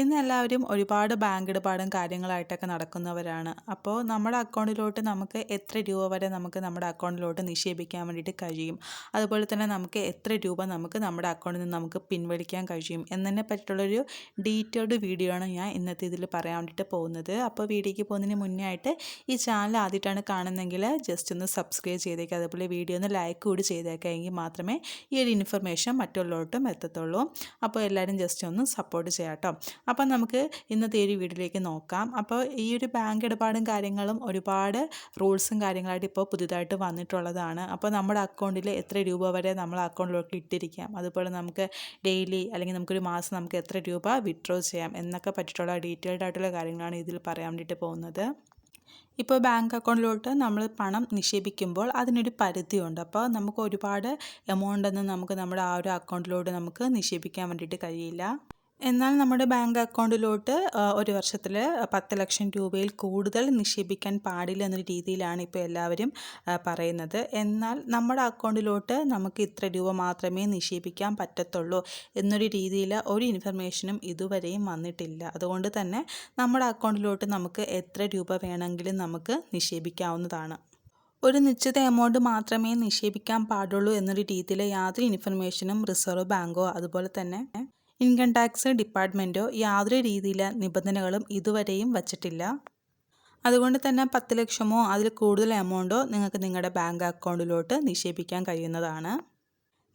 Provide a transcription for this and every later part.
ഇന്ന് എല്ലാവരും ഒരുപാട് ബാങ്ക് ഇടപാടും കാര്യങ്ങളായിട്ടൊക്കെ നടക്കുന്നവരാണ്. അപ്പോൾ നമ്മുടെ അക്കൗണ്ടിലോട്ട് നമുക്ക് എത്ര രൂപ വരെ നമുക്ക് നമ്മുടെ അക്കൗണ്ടിലോട്ട് നിക്ഷേപിക്കാൻ വേണ്ടിയിട്ട് കഴിയും? അതുപോലെ തന്നെ നമുക്ക് എത്ര രൂപ നമുക്ക് നമ്മുടെ അക്കൗണ്ടിൽ നിന്ന് നമുക്ക് പിൻവലിക്കാൻ കഴിയും? എന്നതിനെ പറ്റിയിട്ടുള്ളൊരു ഡീറ്റെയിൽഡ് വീഡിയോ ആണ് ഞാൻ ഇന്നത്തെ ഇതിൽ പറയാൻ വേണ്ടിയിട്ട് പോകുന്നത്. അപ്പോൾ വീഡിയോയ്ക്ക് പോകുന്നതിന് മുന്നേ ആയിട്ട് ഈ ചാനൽ ആദ്യമായിട്ടാണ് കാണുന്നതെങ്കിൽ ജസ്റ്റ് ഒന്ന് സബ്സ്ക്രൈബ് ചെയ്തേക്കുക അതുപോലെ വീഡിയോ ഒന്ന് ലൈക്ക് കൂടി ചെയ്തേക്കുക എങ്കിൽ മാത്രമേ ഈ ഒരു ഇൻഫർമേഷൻ മറ്റുള്ളവരോട്ടും എത്തത്തുള്ളൂ. അപ്പോൾ എല്ലാവരും ജസ്റ്റ് ഒന്ന് സപ്പോർട്ട് ചെയ്യാം കേട്ടോ അപ്പോൾ നമുക്ക് ഇന്നത്തെ ഒരു വീഡിയോയിലേക്ക് നോക്കാം. അപ്പോൾ ഈ ഒരു ബാങ്ക് ഇടപാടും കാര്യങ്ങളും ഒരുപാട് റൂൾസും കാര്യങ്ങളായിട്ട് ഇപ്പോൾ പുതിയതായിട്ട് വന്നിട്ടുള്ളതാണ്. അപ്പോൾ നമ്മുടെ അക്കൗണ്ടിൽ എത്ര രൂപ വരെ നമ്മൾ അക്കൗണ്ടിലോട്ട് ഇട്ടിരിക്കാം. അതുപോലെ നമുക്ക് ഡെയിലി അല്ലെങ്കിൽ നമുക്കൊരു മാസം നമുക്ക് എത്ര രൂപ വിഡ്രോ ചെയ്യാം എന്നൊക്കെ പറ്റിയിട്ടുള്ള ഡീറ്റെയിൽഡ് ആയിട്ടുള്ള കാര്യങ്ങളാണ് ഇതിൽ പറയാൻ വേണ്ടിയിട്ട് പോകുന്നത്. ഇപ്പോൾ ബാങ്ക് അക്കൗണ്ടിലോട്ട് നമ്മൾ പണം നിക്ഷേപിക്കുമ്പോൾ അതിനൊരു പരിധിയുണ്ട്. അപ്പോൾ നമുക്ക് ഒരുപാട് എമൗണ്ട് ഒന്നും നമുക്ക് നമ്മുടെ ആ ഒരു അക്കൗണ്ടിലോട്ട് നമുക്ക് നിക്ഷേപിക്കാൻ വേണ്ടിയിട്ട് കഴിയില്ല. എന്നാൽ നമ്മുടെ ബാങ്ക് അക്കൗണ്ടിലോട്ട് ഒരു വർഷത്തിൽ പത്ത് ലക്ഷം രൂപയിൽ കൂടുതൽ നിക്ഷേപിക്കാൻ പാടില്ല എന്നൊരു രീതിയിലാണ് ഇപ്പോൾ എല്ലാവരും പറയുന്നത്. എന്നാൽ നമ്മുടെ അക്കൗണ്ടിലോട്ട് നമുക്ക് ഇത്ര രൂപ മാത്രമേ നിക്ഷേപിക്കാൻ പറ്റത്തുള്ളൂ എന്നൊരു രീതിയിൽ ഒരു ഇൻഫർമേഷനും ഇതുവരെയും വന്നിട്ടില്ല. അതുകൊണ്ട് തന്നെ നമ്മുടെ അക്കൗണ്ടിലോട്ട് നമുക്ക് എത്ര രൂപ വേണമെങ്കിലും നമുക്ക് നിക്ഷേപിക്കാവുന്നതാണ്. ഒരു നിശ്ചിത എമൗണ്ട് മാത്രമേ നിക്ഷേപിക്കാൻ പാടുള്ളൂ എന്നൊരു രീതിയിൽ യാതൊരു ഇൻഫർമേഷനും റിസർവ് ബാങ്കോ അതുപോലെ തന്നെ ഇൻകം ടാക്സ് ഡിപ്പാർട്ട്മെന്റോ യാതൊരു രീതിയിലെ നിബന്ധനകളും ഇതുവരെയും വച്ചിട്ടില്ല. അതുകൊണ്ട് തന്നെ പത്ത് ലക്ഷമോ അതിൽ കൂടുതൽ എമൗണ്ടോ നിങ്ങൾക്ക് നിങ്ങളുടെ ബാങ്ക് അക്കൗണ്ടിലോട്ട് നിക്ഷേപിക്കാൻ കഴിയുന്നതാണ്.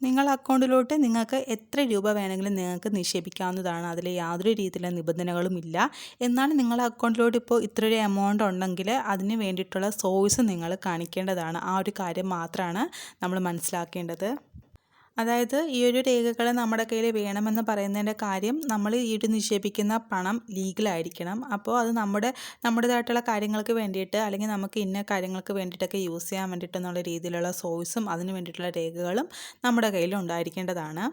നിങ്ങൾ അക്കൗണ്ടിലോട്ട് നിങ്ങൾക്ക് എത്ര രൂപ വേണമെങ്കിലും നിങ്ങൾക്ക് നിക്ഷേപിക്കാവുന്നതാണ്. അതിൽ യാതൊരു രീതിയിലുള്ള നിബന്ധനകളും ഇല്ല. എന്നാൽ നിങ്ങളുടെ അക്കൗണ്ടിലോട്ട് ഇപ്പോൾ ഇത്രയൊരു എമൗണ്ട് ഉണ്ടെങ്കിൽ അതിന് വേണ്ടിയിട്ടുള്ള സോഴ്സ് നിങ്ങൾ കാണിക്കേണ്ടതാണ്. ആ ഒരു കാര്യം മാത്രമാണ് നമ്മൾ മനസ്സിലാക്കേണ്ടത്. അതായത് ഈ ഒരു രേഖകൾ നമ്മുടെ കയ്യിൽ വേണമെന്ന് പറയുന്നതിന്റെ കാര്യം നമ്മൾ ഈ ഒരു നിക്ഷേപിക്കുന്ന പണം ലീഗലായിരിക്കണം. അപ്പോൾ അത് നമ്മുടെ നമ്മുടേതായിട്ടുള്ള കാര്യങ്ങൾക്ക് വേണ്ടിയിട്ട് അല്ലെങ്കിൽ നമുക്ക് ഇന്ന കാര്യങ്ങൾക്ക് വേണ്ടിയിട്ടൊക്കെ യൂസ് ചെയ്യാൻ വേണ്ടിയിട്ടെന്നുള്ള രീതിയിലുള്ള സോഴ്സും അതിന് വേണ്ടിയിട്ടുള്ള രേഖകളും നമ്മുടെ കയ്യിൽ ഉണ്ടായിരിക്കേണ്ടതാണ്.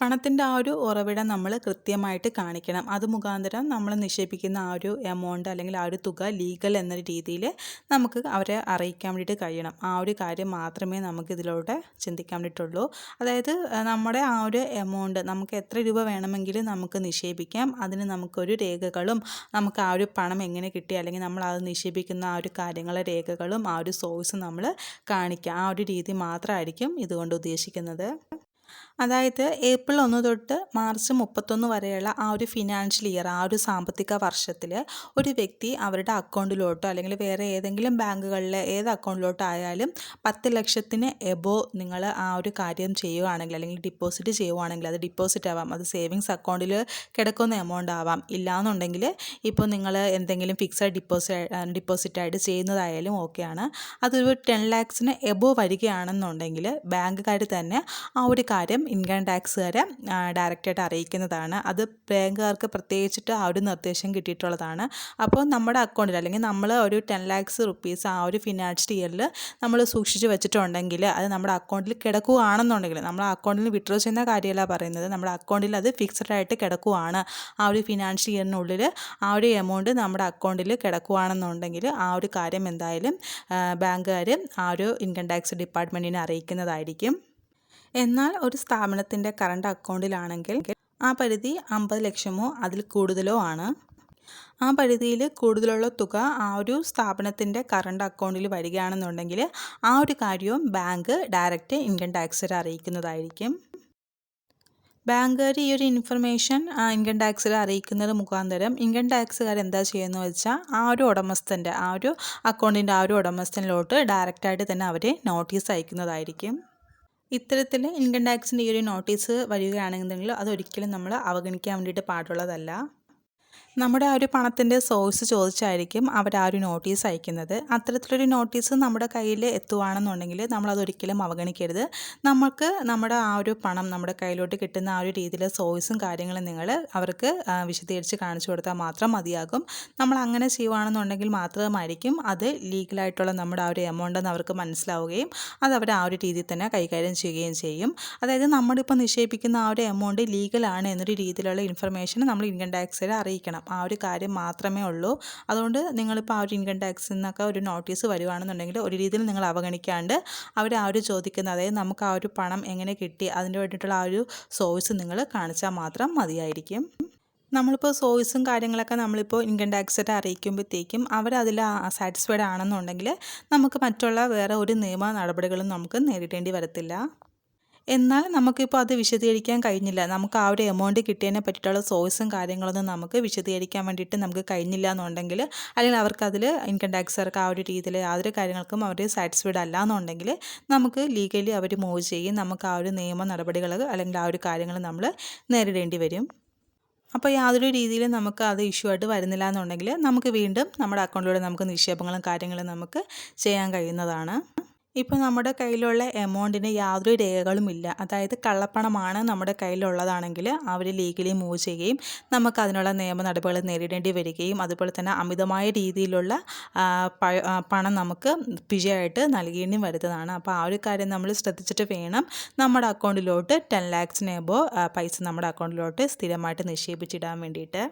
പണത്തിന്റെ ആ ഒരു ഉറവിടം നമ്മൾ കൃത്യമായിട്ട് കാണിക്കണം. അത് മുഖാന്തരം നമ്മൾ നിക്ഷേപിക്കുന്ന ആ ഒരു എമൗണ്ട് അല്ലെങ്കിൽ ആ ഒരു തുക ലീഗൽ എന്ന രീതിയിൽ നമുക്ക് അവരെ അറിയിക്കാൻ വേണ്ടിയിട്ട് കഴിയണം. ആ ഒരു കാര്യം മാത്രമേ നമുക്ക് ഇതിലൂടെ ചിന്തിക്കാൻ വേണ്ടിയിട്ടുള്ളൂ അതായത് നമ്മുടെ ആ ഒരു എമൗണ്ട് നമുക്ക് എത്ര രൂപ വേണമെങ്കിലും നമുക്ക് നിക്ഷേപിക്കാം. അതിന് നമുക്കൊരു രേഖകളും നമുക്ക് ആ ഒരു പണം എങ്ങനെ കിട്ടി അല്ലെങ്കിൽ നമ്മൾ അത് നിക്ഷേപിക്കുന്ന ആ ഒരു കാര്യങ്ങളെ രേഖകളും ആ ഒരു സോഴ്സും നമ്മൾ കാണിക്കുക ആ ഒരു രീതി മാത്രമായിരിക്കും ഇതുകൊണ്ട് ഉദ്ദേശിക്കുന്നത്. അതായത് ഏപ്രിൽ ഒന്ന് തൊട്ട് മാർച്ച് മുപ്പത്തൊന്ന് വരെയുള്ള ആ ഒരു ഫിനാൻഷ്യൽ ഇയർ ആ ഒരു സാമ്പത്തിക വർഷത്തിൽ ഒരു വ്യക്തി അവരുടെ അക്കൗണ്ടിലോട്ടോ അല്ലെങ്കിൽ വേറെ ഏതെങ്കിലും ബാങ്കുകളിലെ ഏത് അക്കൗണ്ടിലോട്ടോ ആയാലും പത്ത് ലക്ഷത്തിന് എബോ നിങ്ങൾ ആ ഒരു കാര്യം ചെയ്യുകയാണെങ്കിൽ അല്ലെങ്കിൽ ഡിപ്പോസിറ്റ് ചെയ്യുകയാണെങ്കിൽ അത് ഡിപ്പോസിറ്റ് ആവാം അത് സേവിങ്സ് അക്കൗണ്ടിൽ കിടക്കുന്ന എമൗണ്ട് ആവാം. ഇല്ലയെന്നുണ്ടെങ്കിൽ ഇപ്പോൾ നിങ്ങൾ എന്തെങ്കിലും ഫിക്സഡ് ഡിപ്പോസിറ്റ് ഡിപ്പോസിറ്റായിട്ട് ചെയ്യുന്നതായാലും ഓക്കെയാണ് അതൊരു ടെൻ ലാക്സിന് എബോ വരികയാണെന്നുണ്ടെങ്കിൽ ബാങ്കുകാർ തന്നെ ആ ഒരു കാര്യം ഇൻകം ടാക്സുകാരെ ഡയറക്റ്റായിട്ട് അറിയിക്കുന്നതാണ്. അത് ബാങ്കുകാർക്ക് പ്രത്യേകിച്ചിട്ട് ആ ഒരു നിർദ്ദേശം കിട്ടിയിട്ടുള്ളതാണ്. അപ്പോൾ നമ്മുടെ അക്കൗണ്ടിൽ അല്ലെങ്കിൽ നമ്മൾ ഒരു ടെൻ ലാക്സ് റുപ്പീസ് ആ ഒരു ഫിനാൻഷ്യൽ ഇയറിൽ നമ്മൾ സൂക്ഷിച്ച് വെച്ചിട്ടുണ്ടെങ്കിൽ അത് നമ്മുടെ അക്കൗണ്ടിൽ കിടക്കുകയാണെന്നുണ്ടെങ്കിൽ നമ്മൾ അക്കൗണ്ടിൽ വിഡ്രോ ചെയ്യുന്ന കാര്യമല്ല പറയുന്നത്. നമ്മുടെ അക്കൗണ്ടിൽ അത് ഫിക്സഡ് ആയിട്ട് കിടക്കുകയാണ്. ആ ഒരു ഫിനാൻഷ്യൽ ഇയറിനുള്ളിൽ ആ ഒരു എമൗണ്ട് നമ്മുടെ അക്കൗണ്ടിൽ കിടക്കുകയാണെന്നുണ്ടെങ്കിൽ ആ ഒരു കാര്യം എന്തായാലും ബാങ്കുകാർ ആ ഒരു ഇൻകം ടാക്സ് ഡിപ്പാർട്ട്മെന്റിനെ അറിയിക്കുന്നതായിരിക്കും. എന്നാൽ ഒരു സ്ഥാപനത്തിന്റെ കറണ്ട് അക്കൗണ്ടിലാണെങ്കിൽ ആ പരിധി അമ്പത് ലക്ഷമോ അതിൽ കൂടുതലോ ആണ്. ആ പരിധിയിൽ കൂടുതലുള്ള തുക ആ ഒരു സ്ഥാപനത്തിന്റെ കറണ്ട് അക്കൗണ്ടിൽ വരികയാണെന്നുണ്ടെങ്കിൽ ആ ഒരു കാര്യവും ബാങ്ക് ഡയറക്റ്റ് ഇൻകം ടാക്സിൽ അറിയിക്കുന്നതായിരിക്കും. ബാങ്കുകാർ ഈ ഒരു ഇൻഫർമേഷൻ ഇൻകം ടാക്സിൽ അറിയിക്കുന്നത് മുഖാന്തരം ഇൻകം ടാക്സുകാർ എന്താ ചെയ്യുന്നത് വെച്ചാൽ ആ ഒരു ഉടമസ്ഥന്റെ ആ ഒരു അക്കൗണ്ടിന്റെ ആ ഒരു ഉടമസ്ഥനിലോട്ട് ഡയറക്റ്റായിട്ട് തന്നെ അവരെ നോട്ടീസ് അയക്കുന്നതായിരിക്കും. ഇത്തരത്തിൽ ഇൻകം ടാക്സിന്റെ ഈ ഒരു നോട്ടീസ് വരികയാണെന്നുണ്ടെങ്കിൽ അതൊരിക്കലും നമ്മൾ അവഗണിക്കാൻ വേണ്ടിയിട്ട് പാടുള്ളതല്ല. നമ്മുടെ ആ ഒരു പണത്തിന്റെ സോഴ്സ് ചോദിച്ചായിരിക്കും അവർ ആ ഒരു നോട്ടീസ് അയക്കുന്നത്. അത്തരത്തിലൊരു നോട്ടീസ് നമ്മുടെ കയ്യിൽ എത്തുവാണെന്നുണ്ടെങ്കിൽ നമ്മളതൊരിക്കലും അവഗണിക്കരുത്. നമുക്ക് നമ്മുടെ ആ ഒരു പണം നമ്മുടെ കയ്യിലോട്ട് കിട്ടുന്ന ആ ഒരു രീതിയിലെ സോഴ്സും കാര്യങ്ങളും നിങ്ങൾ അവർക്ക് വിശദീകരിച്ച് കാണിച്ചു കൊടുത്താൽ മാത്രം മതിയാകും. നമ്മൾ അങ്ങനെ ചെയ്യുവാണെന്നുണ്ടെങ്കിൽ മാത്രമായിരിക്കും അത് ലീഗലായിട്ടുള്ള നമ്മുടെ ആ ഒരു എമൗണ്ട് എന്ന് അവർക്ക് മനസ്സിലാവുകയും അത് അവർ ആ ഒരു രീതിയിൽ തന്നെ കൈകാര്യം ചെയ്യുകയും ചെയ്യും. അതായത് നമ്മളിപ്പോൾ നിക്ഷേപിക്കുന്ന ആ ഒരു എമൗണ്ട് ലീഗലാണ് എന്നൊരു രീതിയിലുള്ള ഇൻഫർമേഷൻ നമ്മൾ ഇൻകം ടാക്സിൽ അറിയിക്കണം. ആ ഒരു കാര്യം മാത്രമേ ഉള്ളൂ. അതുകൊണ്ട് നിങ്ങളിപ്പോൾ ആ ഒരു ഇൻകം ടാക്സിൽ നിന്നൊക്കെ ഒരു നോട്ടീസ് വരുവാണെന്നുണ്ടെങ്കിൽ ഒരു രീതിയിൽ നിങ്ങൾ അവഗണിക്കാണ്ട് അവർ ആ ഒരു ചോദിക്കുന്ന അതായത് നമുക്ക് ആ ഒരു പണം എങ്ങനെ കിട്ടി അതിന് വേണ്ടിയിട്ടുള്ള ആ ഒരു സോഴ്സ് നിങ്ങൾ കാണിച്ചാൽ മാത്രം മതിയായിരിക്കും. നമ്മളിപ്പോൾ സോഴ്സും കാര്യങ്ങളൊക്കെ നമ്മളിപ്പോൾ ഇൻകം ടാക്സിനെ അറിയിക്കുമ്പോഴത്തേക്കും അവരതിൽ സാറ്റിസ്ഫൈഡ് ആണെന്നുണ്ടെങ്കിൽ നമുക്ക് മറ്റുള്ള വേറെ ഒരു നിയമ നടപടികളും നമുക്ക് നേരിടേണ്ടി വരത്തില്ല. എന്നാൽ നമുക്കിപ്പോൾ അത് വിശദീകരിക്കാൻ കഴിഞ്ഞില്ല. നമുക്ക് ആ ഒരു എമൗണ്ട് കിട്ടിയതിനെ പറ്റിയിട്ടുള്ള സോഴ്സും കാര്യങ്ങളൊന്നും നമുക്ക് വിശദീകരിക്കാൻ വേണ്ടിയിട്ട് നമുക്ക് കഴിഞ്ഞില്ല എന്നുണ്ടെങ്കിൽ അല്ലെങ്കിൽ അവർക്കതിൽ ഇൻകം ടാക്സുകാർക്ക് ആ ഒരു രീതിയിൽ യാതൊരു കാര്യങ്ങൾക്കും അവർ സാറ്റിസ്ഫൈഡ് അല്ല എന്നുണ്ടെങ്കിൽ നമുക്ക് ലീഗലി അവർ മൂവ് ചെയ്യും. നമുക്ക് ആ ഒരു നിയമ നടപടികൾ അല്ലെങ്കിൽ ആ ഒരു കാര്യങ്ങൾ നമ്മൾ നേരിടേണ്ടി വരും. അപ്പോൾ യാതൊരു രീതിയിലും നമുക്ക് അത് ഇഷ്യൂ ആയിട്ട് വരുന്നില്ല എന്നുണ്ടെങ്കിൽ നമുക്ക് വീണ്ടും നമ്മുടെ അക്കൗണ്ടിലൂടെ നമുക്ക് നിക്ഷേപങ്ങളും കാര്യങ്ങളും നമുക്ക് ചെയ്യാൻ കഴിയുന്നതാണ്. ഇപ്പോൾ നമ്മുടെ കയ്യിലുള്ള എമൗണ്ടിന് യാതൊരു രേഖകളും ഇല്ല അതായത് കള്ളപ്പണമാണ് നമ്മുടെ കയ്യിലുള്ളതാണെങ്കിൽ അവർ ലീഗലി മൂവ് ചെയ്യുകയും നമുക്ക് അതിനുള്ള നിയമ നടപടികൾ നേരിടേണ്ടി വരികയും അതുപോലെ തന്നെ അമിതമായ രീതിയിലുള്ള പണം നമുക്ക് പിഴയായിട്ട് നൽകേണ്ടി വരുന്നതാണ്. അപ്പോൾ ആ ഒരു കാര്യം നമ്മൾ ശ്രദ്ധിച്ചിട്ട് വേണം നമ്മുടെ അക്കൗണ്ടിലോട്ട് ടെൻ ലാക്സിന് എബോ പൈസ നമ്മുടെ അക്കൗണ്ടിലോട്ട് സ്ഥിരമായിട്ട് നിക്ഷേപിച്ചിടാൻ വേണ്ടിയിട്ട്.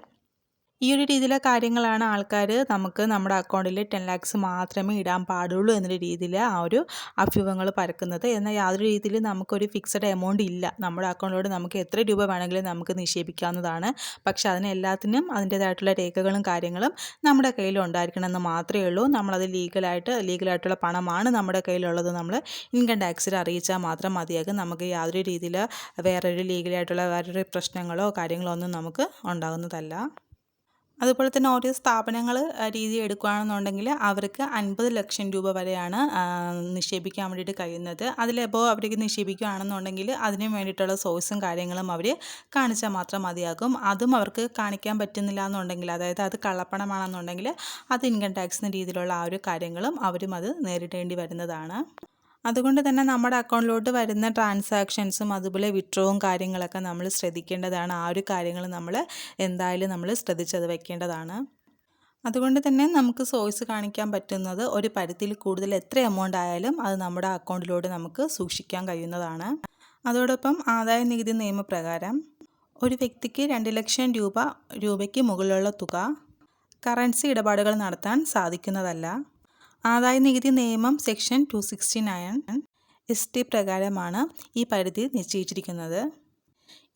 ഈ ഒരു രീതിയിലെ കാര്യങ്ങളാണ് ആൾക്കാർ നമുക്ക് നമ്മുടെ അക്കൗണ്ടിൽ ടെൻ ലാക്സ് മാത്രമേ ഇടാൻ പാടുള്ളൂ എന്നൊരു രീതിയിൽ ആ ഒരു അഭ്യൂഹങ്ങൾ പരക്കുന്നത്. എന്നാൽ യാതൊരു രീതിയിൽ നമുക്കൊരു ഫിക്സഡ് എമൗണ്ട് ഇല്ല. നമ്മുടെ അക്കൗണ്ടിലൂടെ നമുക്ക് എത്ര രൂപ വേണമെങ്കിലും നമുക്ക് നിക്ഷേപിക്കാവുന്നതാണ്. പക്ഷെ അതിന് എല്ലാത്തിനും അതിന്റേതായിട്ടുള്ള രേഖകളും കാര്യങ്ങളും നമ്മുടെ കയ്യിൽ ഉണ്ടായിരിക്കണമെന്ന് മാത്രമേ ഉള്ളൂ. നമ്മളത് ലീഗലായിട്ട് ലീഗലായിട്ടുള്ള പണമാണ് നമ്മുടെ കയ്യിലുള്ളത്. നമ്മൾ ഇൻകം ടാക്സിൽ അറിയിച്ചാൽ മാത്രം മതിയാകും. നമുക്ക് യാതൊരു രീതിയിൽ വേറൊരു ലീഗലായിട്ടുള്ള വേറൊരു പ്രശ്നങ്ങളോ കാര്യങ്ങളോ ഒന്നും നമുക്ക് ഉണ്ടാകുന്നതല്ല. അതുപോലെ തന്നെ ഓരോ സ്ഥാപനങ്ങൾ രീതി എടുക്കുകയാണെന്നുണ്ടെങ്കിൽ അവർക്ക് അൻപത് ലക്ഷം രൂപ വരെയാണ് നിക്ഷേപിക്കാൻ വേണ്ടിയിട്ട് കഴിയുന്നത്. അതിലെപ്പോൾ അവർക്ക് നിക്ഷേപിക്കുകയാണെന്നുണ്ടെങ്കിൽ അതിന് വേണ്ടിയിട്ടുള്ള സോഴ്സും കാര്യങ്ങളും അവർ കാണിച്ചാൽ മാത്രം മതിയാകും. അതും അവർക്ക് കാണിക്കാൻ പറ്റുന്നില്ല എന്നുണ്ടെങ്കിൽ അതായത് അത് കള്ളപ്പണമാണെന്നുണ്ടെങ്കിൽ അത് ഇൻകം ടാക്സിന് രീതിയിലുള്ള ആ ഒരു കാര്യങ്ങളും അവരും അത് നേരിടേണ്ടി വരുന്നതാണ്. അതുകൊണ്ട് തന്നെ നമ്മുടെ അക്കൗണ്ടിലോട്ട് വരുന്ന ട്രാൻസാക്ഷൻസും അതുപോലെ വിട്രോവും കാര്യങ്ങളൊക്കെ നമ്മൾ ശ്രദ്ധിക്കേണ്ടതാണ്. ആ ഒരു കാര്യങ്ങൾ നമ്മൾ എന്തായാലും നമ്മൾ ശ്രദ്ധിച്ചത് വെക്കേണ്ടതാണ്. അതുകൊണ്ട് തന്നെ നമുക്ക് സോഴ്സ് കാണിക്കാൻ പറ്റുന്നത് ഒരു പരിധിയിൽ കൂടുതൽ എത്ര എമൗണ്ട് ആയാലും അത് നമ്മുടെ അക്കൗണ്ടിലോട്ട് നമുക്ക് സൂക്ഷിക്കാൻ കഴിയുന്നതാണ്. അതോടൊപ്പം ആദായ നികുതി നിയമപ്രകാരം ഒരു വ്യക്തിക്ക് രണ്ട് ലക്ഷം രൂപ രൂപയ്ക്ക് മുകളിലുള്ള തുക കറൻസി ഇടപാടുകൾ നടത്താൻ സാധിക്കുന്നതല്ല. ആദായ നികുതി നിയമം section two sixty nine S T പ്രകാരമാണ് ഈ പരിധി നിശ്ചയിച്ചിരിക്കുന്നത്.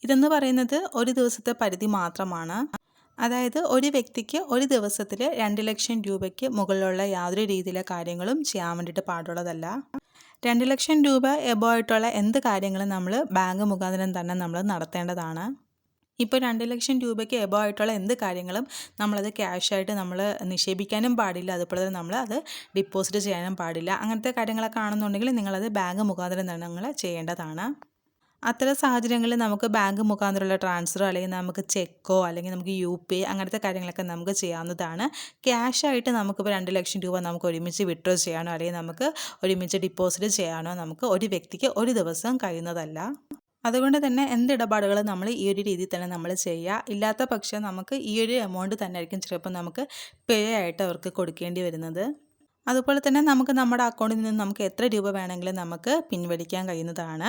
ഇതെന്ന് പറയുന്നത് ഒരു ദിവസത്തെ പരിധി മാത്രമാണ്. അതായത് ഒരു വ്യക്തിക്ക് ഒരു ദിവസത്തിൽ രണ്ട് ലക്ഷം രൂപയ്ക്ക് മുകളിലുള്ള യാതൊരു രീതിയിലെ കാര്യങ്ങളും ചെയ്യാൻ വേണ്ടിയിട്ട് പാടുള്ളതല്ല. രണ്ട് ലക്ഷം രൂപ എബോ ആയിട്ടുള്ള എന്ത് കാര്യങ്ങളും നമ്മൾ ബാങ്ക് മുഖാന്തരം തന്നെ നമ്മൾ നടത്തേണ്ടതാണ്. ഇപ്പോൾ രണ്ട് ലക്ഷം രൂപയ്ക്ക് എബോ ആയിട്ടുള്ള എന്ത് കാര്യങ്ങളും നമ്മളത് ക്യാഷായിട്ട് നമ്മൾ നിക്ഷേപിക്കാനും പാടില്ല. അതുപോലെ തന്നെ നമ്മൾ അത് ഡിപ്പോസിറ്റ് ചെയ്യാനും പാടില്ല. അങ്ങനത്തെ കാര്യങ്ങളൊക്കെ ആണെന്നുണ്ടെങ്കിൽ നിങ്ങളത് ബാങ്ക് മുഖാന്തരം തന്നെ നിങ്ങൾ ചെയ്യേണ്ടതാണ്. അത്തരം സാഹചര്യങ്ങളിൽ നമുക്ക് ബാങ്ക് മുഖാന്തരമുള്ള ട്രാൻസ്ഫർ അല്ലെങ്കിൽ നമുക്ക് ചെക്കോ അല്ലെങ്കിൽ നമുക്ക് യു പി അങ്ങനത്തെ കാര്യങ്ങളൊക്കെ നമുക്ക് ചെയ്യാവുന്നതാണ്. ക്യാഷായിട്ട് നമുക്കിപ്പോൾ രണ്ട് ലക്ഷം രൂപ നമുക്ക് ഒരുമിച്ച് വിഡ്രോ ചെയ്യാനോ അല്ലെങ്കിൽ നമുക്ക് ഒരുമിച്ച് ഡിപ്പോസിറ്റ് ചെയ്യാനോ നമുക്ക് ഒരു വ്യക്തിക്ക് ഒരു ദിവസം കഴിയുന്നതല്ല. അതുകൊണ്ട് തന്നെ എന്ത് ഇടപാടുകളും നമ്മൾ ഈ ഒരു രീതിയിൽ തന്നെ നമ്മൾ ചെയ്യുക ഇല്ലാത്ത പക്ഷം നമുക്ക് ഈ ഒരു എമൗണ്ട് തന്നെ ആയിരിക്കും ചിലപ്പോൾ നമുക്ക് പേ ആയിട്ട് അവർക്ക് കൊടുക്കേണ്ടി വരുന്നത്. അതുപോലെ തന്നെ നമുക്ക് നമ്മുടെ അക്കൗണ്ടിൽ നിന്ന് നമുക്ക് എത്ര രൂപ വേണമെങ്കിലും നമുക്ക് പിൻവലിക്കാൻ കഴിയുന്നതാണ്.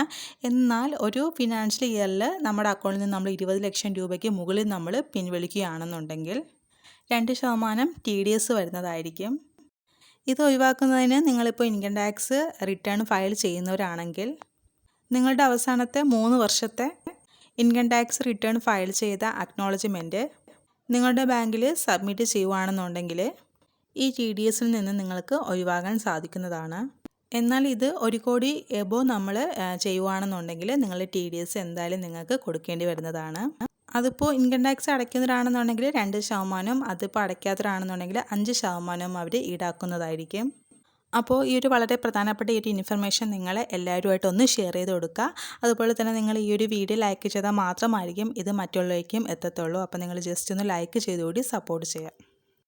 എന്നാൽ ഒരു ഫിനാൻഷ്യൽ ഇയറിൽ നമ്മുടെ അക്കൗണ്ടിൽ നിന്ന് നമ്മൾ ഇരുപത് ലക്ഷം രൂപയ്ക്ക് മുകളിൽ നമ്മൾ പിൻവലിക്കുകയാണെന്നുണ്ടെങ്കിൽ രണ്ട് ശതമാനം ടി ഡി എസ് വരുന്നതായിരിക്കും. ഇത് ഒഴിവാക്കുന്നതിന് നിങ്ങളിപ്പോൾ ഇൻകം ടാക്സ് റിട്ടേൺ ഫയൽ ചെയ്യുന്നവരാണെങ്കിൽ നിങ്ങളുടെ അവസാനത്തെ മൂന്ന് വർഷത്തെ ഇൻകം ടാക്സ് റിട്ടേൺ ഫയൽ ചെയ്ത അക്നോളജ്മെന്റ് നിങ്ങളുടെ ബാങ്കിൽ സബ്മിറ്റ് ചെയ്യുകയാണെന്നുണ്ടെങ്കിൽ ഈ ടി ഡി എസിൽ നിന്ന് നിങ്ങൾക്ക് ഒഴിവാകാൻ സാധിക്കുന്നതാണ്. എന്നാൽ ഇത് ഒരു കോടി എബോ നമ്മൾ ചെയ്യുകയാണെന്നുണ്ടെങ്കിൽ നിങ്ങൾ ടി ഡി എസ് എന്തായാലും നിങ്ങൾക്ക് കൊടുക്കേണ്ടി വരുന്നതാണ്. അതിപ്പോൾ ഇൻകം ടാക്സ് അടയ്ക്കുന്നവരാണെന്നുണ്ടെങ്കിൽ രണ്ട് ശതമാനം അതിപ്പോൾ അടയ്ക്കാത്തവരാണെന്നുണ്ടെങ്കിൽ അഞ്ച് ശതമാനം അവർ ഈടാക്കുന്നതായിരിക്കും. അപ്പോൾ ഈ ഒരു വളരെ പ്രധാനപ്പെട്ട ഈ ഒരു ഇൻഫർമേഷൻ നിങ്ങൾ എല്ലാവരുമായിട്ട് ഒന്ന് ഷെയർ ചെയ്ത് കൊടുക്കുക. അതുപോലെ തന്നെ നിങ്ങൾ ഈ ഒരു വീഡിയോ ലൈക്ക് ചെയ്താൽ മാത്രമായിരിക്കും ഇത് മറ്റുള്ളവർക്കും എത്തത്തുള്ളൂ. അപ്പോൾ നിങ്ങൾ ജസ്റ്റ് ഒന്ന് ലൈക്ക് ചെയ്തുകൂടി സപ്പോർട്ട് ചെയ്യുക